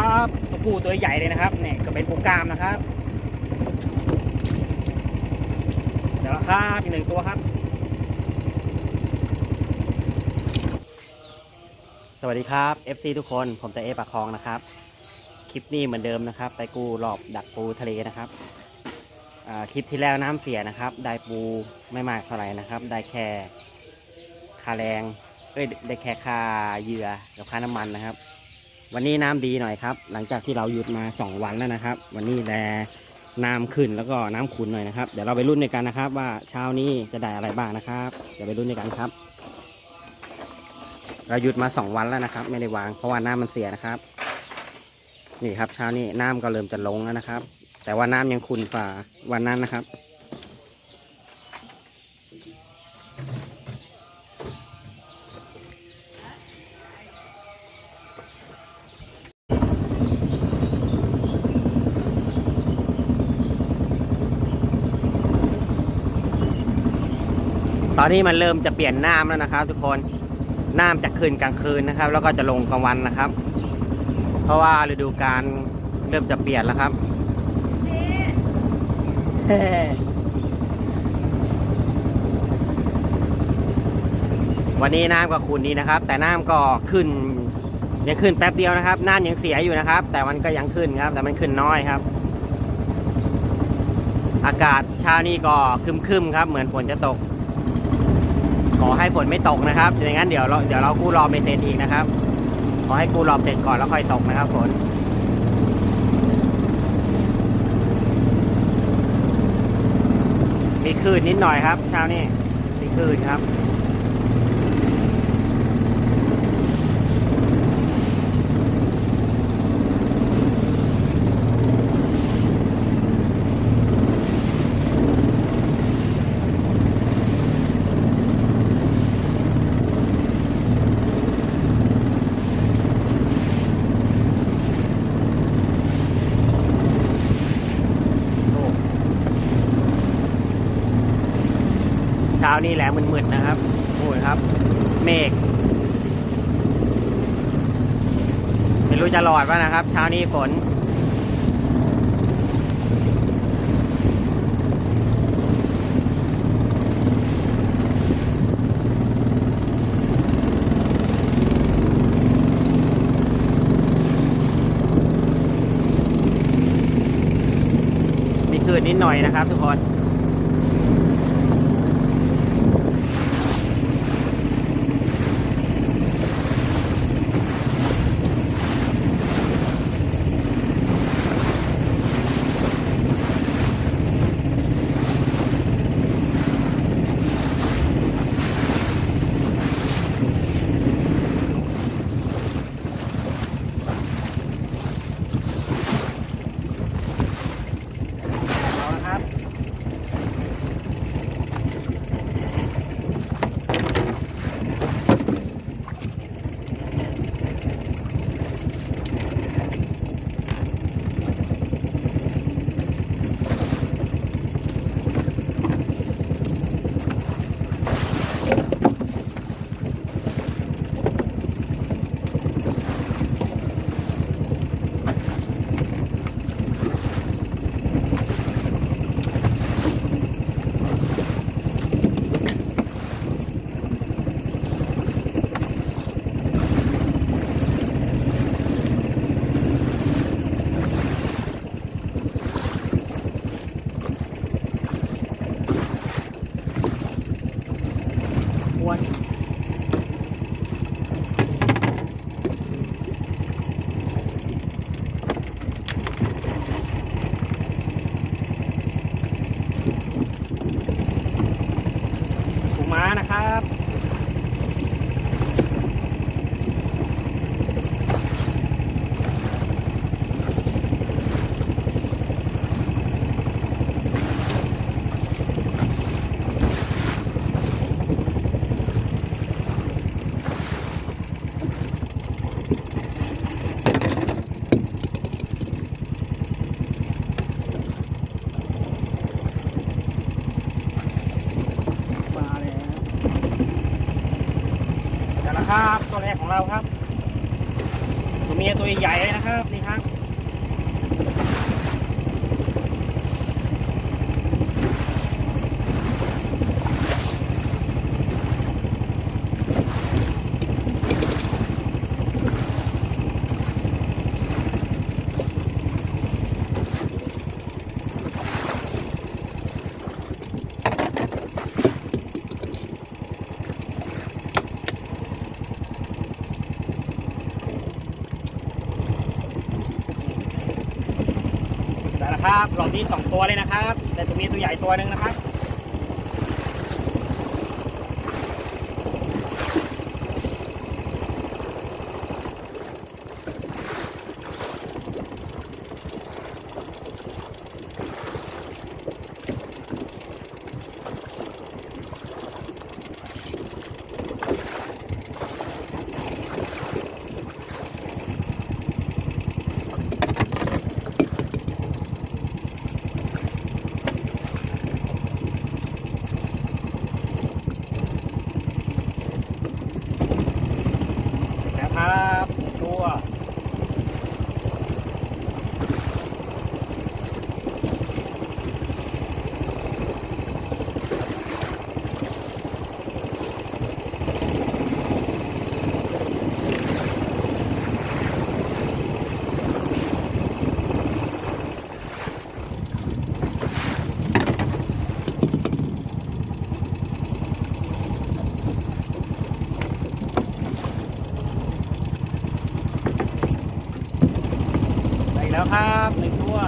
ครับตัวผู้ตัวใหญ่เลยนะครับเนี่ยก็เป็นปูกามนะครับ เดี๋ยวครับอีกหนึ่งตัวครับ สวัสดีครับ FC ทุกคนผมแต่เอปากคลองนะครับ คลิปนี้เหมือนเดิมนะครับ ไปกู้รอบดักปูทะเลนะครับคลิปที่แล้วน้ำเสียนะครับ ได้ปูไม่มากเท่าไหร่นะครับ ได้แค่คาแรงเอ้ยได้แค่ค่าเหยื่อกับค่าน้ำมันนะครับ วันนี้น้ำดีหน่อยครับ หลังจากที่เราหยุดมา 2 วันแล้วนะครับ วันนี้แลน้ำขึ้นแล้วก็น้ำขุนหน่อยนะครับ เดี๋ยวเราไปรุ่นในกันนะครับ ว่าเช้านี้จะได้อะไรบ้างนะครับ เดี๋ยวไปรุ่นในกันครับ เราหยุดมา 2 วันแล้วนะครับ ไม่ได้วางเพราะว่าน้ำมันเสียนะครับ นี่ครับเช้านี้น้ำก็เริ่มจะลงแล้วนะครับ แต่ว่าน้ำยังขุนฝ่าวันนั้นนะครับ ตอนนี้มันเริ่มจะเปลี่ยนน้ำแล้วนะครับ ทุกคนน้ำจะขึ้นกลางคืนนะครับ แล้วก็จะลงกลางวันนะครับ เพราะว่าฤดูกาลเริ่มจะเปลี่ยนแล้วครับวันนี้น้ำก็ขุนดีนะครับ แต่น้ำก็ขึ้นยังขึ้นแป๊บเดียวนะครับน้ำยังเสียอยู่นะครับ แต่มันก็ยังขึ้นครับ แต่มันขึ้นน้อยครับ อากาศเช้านี้ก็คึมๆครับ เหมือนฝนจะตก ขอให้ฝนไม่ตกนะครับอย่างนั้นเดี๋ยวเราเดี๋ยวเรากู้รอไม่เสร็จอีกนะครับ ขอให้กู้รอเสร็จก่อนแล้วค่อยตกนะครับฝนมีคลื่นนิดหน่อยครับ เช้านี้มีคลื่นครับ เช้านี้แหละมืดๆนะครับโอ้ยครับ เมฆไม่ รู้จะหลอดป่ะนะครับ เช้านี้ฝน มีคืนนิดหน่อยนะครับทุกคน ม้านะครับ มาแล้ว เดี๋ยวละครับ ตัวแรกของเราครับ ตัว เมียตัวใหญ่ๆเลยนะครับนี่ครับ ได้แล้วครับหลอดนี้สอง ตัวเลยนะครับ แต่ตัวมีตัวใหญ่ตัวหนึ่งนะครับตัว ได้แล้วครับหนึ่งตัว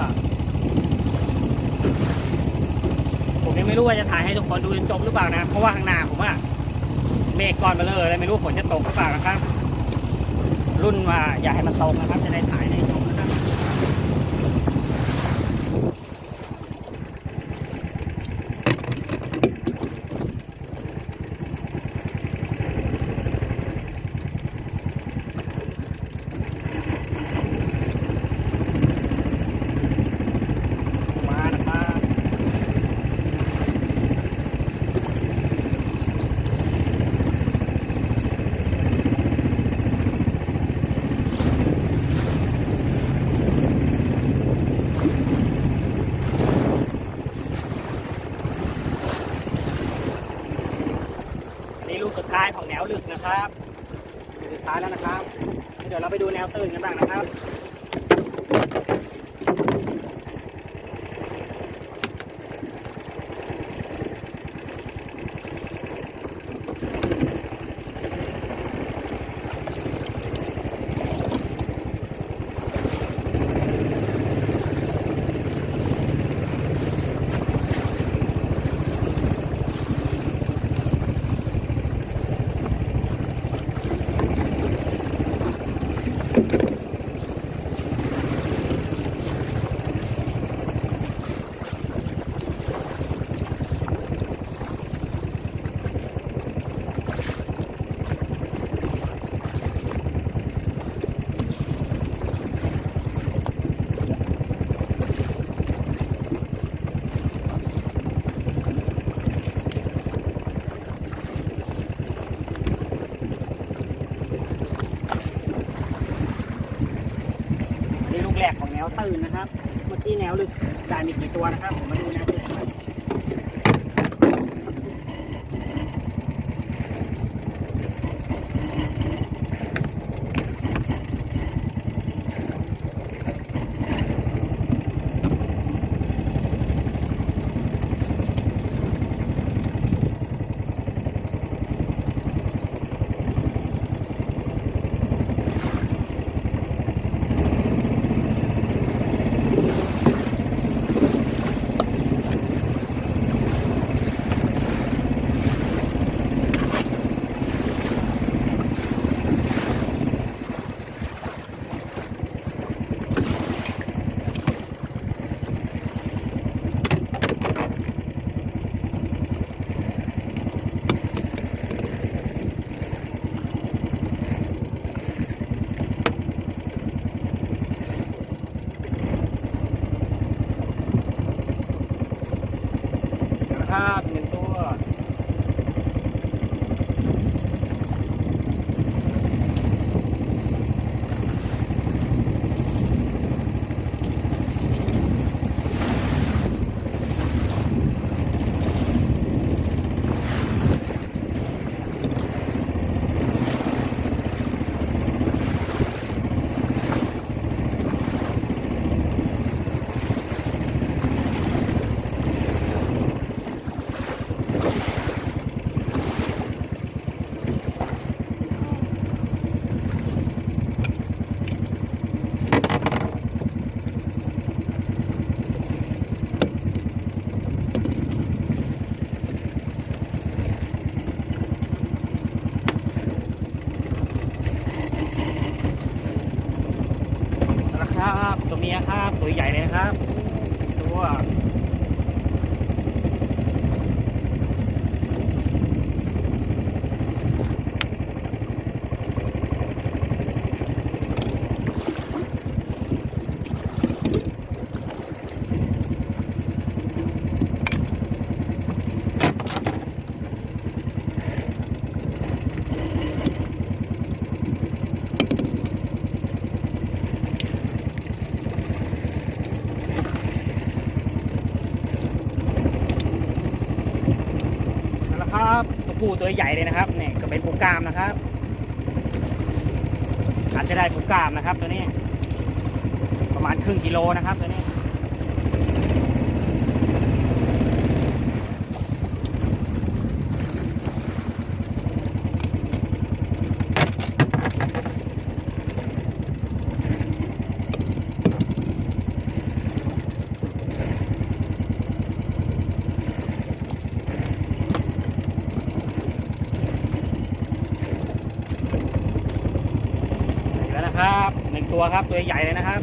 ผมยังไม่ รู้ว่าจะถ่ายให้ทุกคนดูจนจบหรือเปล่านะ เพราะว่าข้างหน้าผมอะเมฆก้อนมาเลยเลยไม่รู้ฝนจะตกหรือเปล่านะครับ รุ่นว่าอย่าให้มันตกนะครับ จะได้ถ่ายให้จบนะครับ มานะครับ นี่ลูกสุดท้ายของแนะครับสุดท้ายแล้วนะครับ เดี๋ยวเราไปดูแนวตื้นกันบ้างนะครับ อันนี้ลูกแรกของแนวตื่นนะครับ เมื่อกี้แน วลึกได้มีกี่ตัวนะครับผมมาดูนะ ตัวเมียครับ ตัวใหญ่เลยนะครับ ตัว ตัวผู้ตัวใหญ่เลยนะครับเนี่ยก็เป็นปูกรามนะครับอาจจะได้ปูกรามนะครับตัวนี้ ประมาณครึ่งกิโลนะครับตัวนี้ นะครับหนึ่งตัวครับตัวใหญ่เลยนะครับ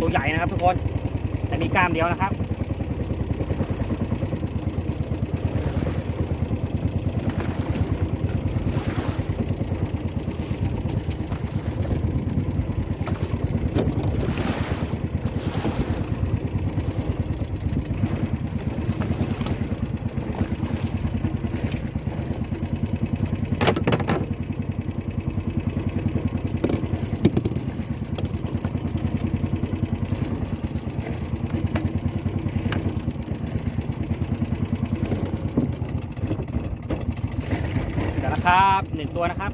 ตัวใหญ่นะครับทุกคนแต่มีกล้ามเดียวนะครับ ครับหนึ่งตัวนะครับ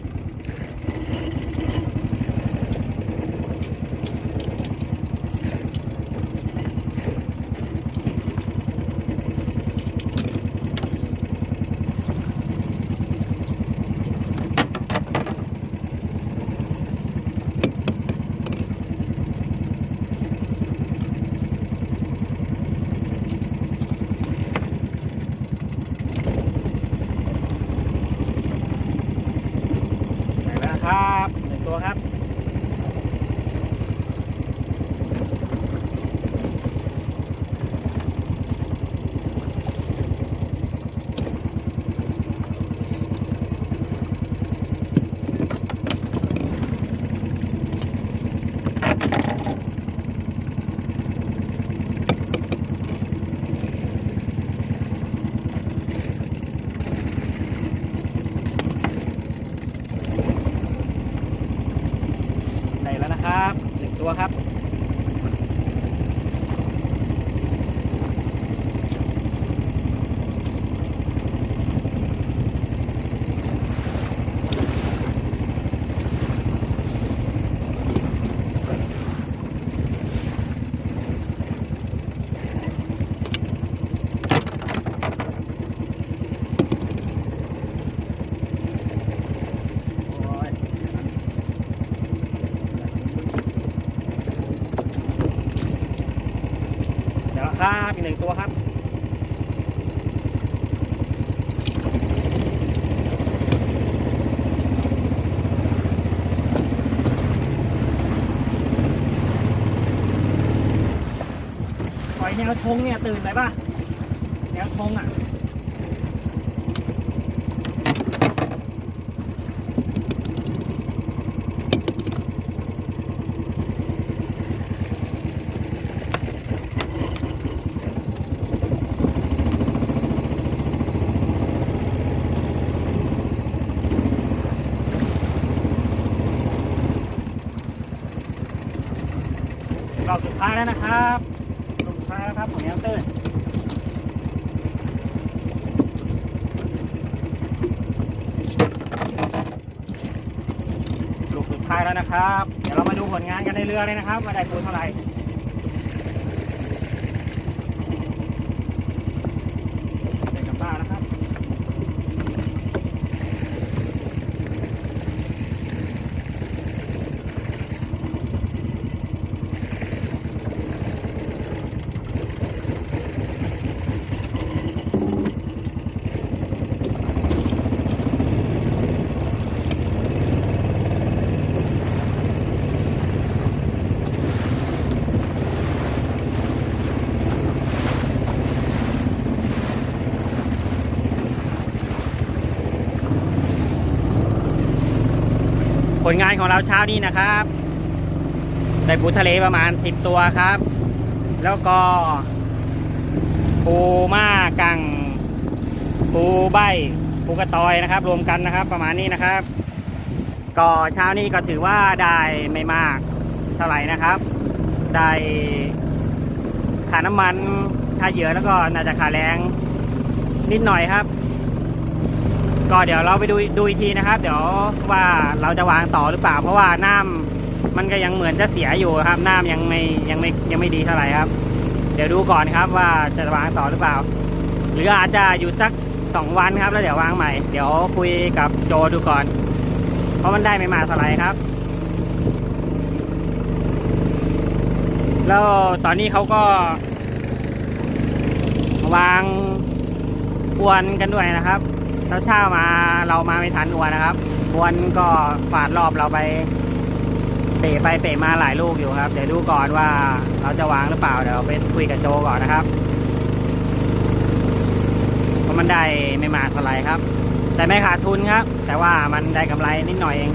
ไปแล้วนะครับหนึ่งตัวครับ ได้แล้วนะครับหนึ่ง ตัวครับ เดี๋ยวครับอีกหนึ่งตัวครับปล่อยแนวทงเนี่ยตื่นไหมป่ะแนวทงอะ ดท้ายแล้วนะครับลูกสุดท้ายแล้วครับของแอลเตอร์ลูกสุดท้ายแล้วนะครับ เดี๋ยวเรามาดูผลงานกันในเรือเลยนะครับว่าได้ปูเท่าไหร่เป็นกับบ้านะครับ ผ ลงานของเราเช้านี้นะครับได้ปูทะเลประมาณ 10 ตัวครับ แล้วก็ ปูม่ากัง ปูใบปูกระตอยนะครับ รวมกันนะครับ ประมาณนี้นะครับ ก็เช้านี้ก็ถือว่าได้ไม่มากเท่าไหร่นะครับ ได้ค่าน้ำมันค่าเหยื่อแล้วก็น่าจะค่าแรงนิดหน่อยครับ ก็เดี๋ยวเราไปดูดูอีกทีนะครับ เดี๋ยวว่าเราจะวางต่อหรือเปล่า เพราะว่าน้ำมันก็ยังเหมือนจะเสียอยู่ครับน้ำยังไม่ยังไม่ยังไม่ดีเท่าไหร่ครับ เดี๋ยวดูก่อนครับว่าจะวางต่อหรือเปล่า หรืออาจจะอยู่สักสองวันครับ แล้วเดี๋ยววางใหม่ เดี๋ยวคุยกับโจดูก่อน เพราะมันได้ไม่มาเท่าไหร่ครับ แล้วตอนนี้เขาก็ วางอวนกันด้วยนะครับ เช้าเช้ามาเรามาไม่ทันอวนนะครับอวนก็ฝาดรอบเราไป เตะไปเตะมาหลายลูกอยู่ครับ เดี๋ยวดูก่อนว่าเราจะวางหรือเปล่าเดี๋ยวไปคุยกับโจก่อนนะครับเพราะมันได้ไม่มากเท่าไหร่ครับ แต่ไม่ขาดทุนครับ แต่ว่ามันได้กำไรนิดหน่อยเอง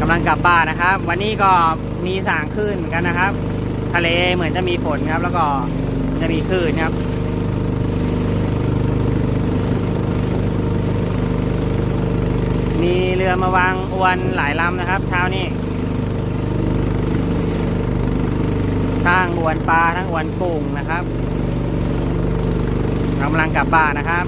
กำลังกลับบ้านนะครับ วันนี้ก็มีสางคลื่นเหมือนกันนะครับ ทะเลเหมือนจะมีฝนครับ แล้วก็จะมีคลื่นครับ มีเรือมาวางอวนหลายลำนะครับ เช้านี้ทั้งอวนปลาทั้งอวนกุ้งนะครับกำลังกลับบ้านนะครับ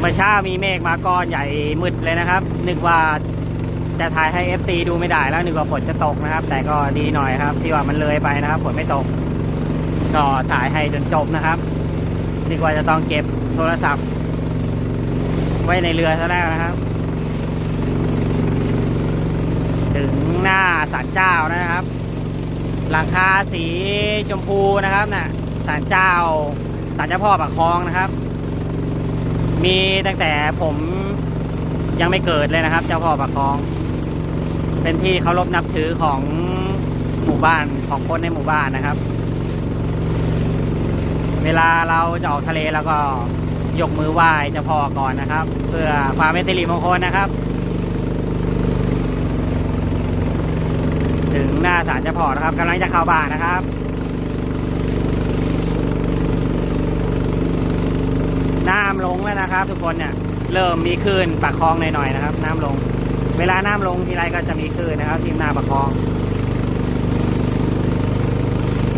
เมื่อเช้ามีเมฆมาก้อนใหญ่มืดเลยนะครับ นึกว่าจะถ่ายให้ FT ดูไม่ได้แล้วนึกว่าฝนจะตกนะครับ แต่ก็ดีหน่อยครับ ที่ว่ามันเลยไปนะครับฝนไม่ตก ก็ถ่ายให้จนจบนะครับ นึกว่าจะต้องเก็บโทรศัพท์ ไว้ในเรือซะแล้วนะครับ ถึงหน้าศาลเจ้านะครับ หลังคาสีชมพูนะครับน่ะศาลเจ้าศาลเจ้าพ่อปากคลองนะครับ มีตั้งแต่ผมยังไม่เกิดเลยนะครับ เจ้าพ่อปากคลอง เป็นที่เคารพนับถือของหมู่บ้านของคนในหมู่บ้านนะครับ เวลาเราจะออกทะเลแล้วก็ยกมือไหว้เจ้าพ่อก่อนนะครับ เพื่อความเป็นสิริมงคลนะครับ ถึงหน้าศาลเจ้าพ่อนะครับกำลังจะเข้าบ้านนะครับน้ำลงแล้วนะครับ ทุกคนเนี่ยเริ่มมีคลื่นปากคลองหน่อยๆนะครับ น้ำลง เวลาน้ำลงทีไรก็จะมีคลื่นนะครับ ที่หน้าปากคลอง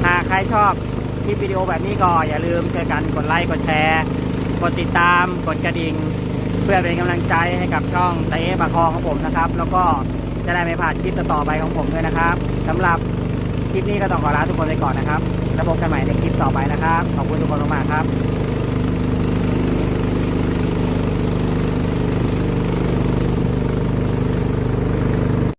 หากใครชอบ ลิปวิดีโอแบบนี้ก็อย่าลืมช่วยกันกดไลค์กดแชร์ กดติดตามกดกระดิ่ง เพื่อเป็นกำลังใจให้กับช่องไตเอปากคลองของผมนะครับ แล้วก็จะได้ไม่พลาดคลิปต่อๆไปของผมด้วยนะครับสำหรับคลิปนี้ก็ต้องขอลาทุกคนไปก่อนนะครับแล้วพบกันใหม่ในคลิปต่อไปนะครับ ขอบคุณทุกคนมากๆครับ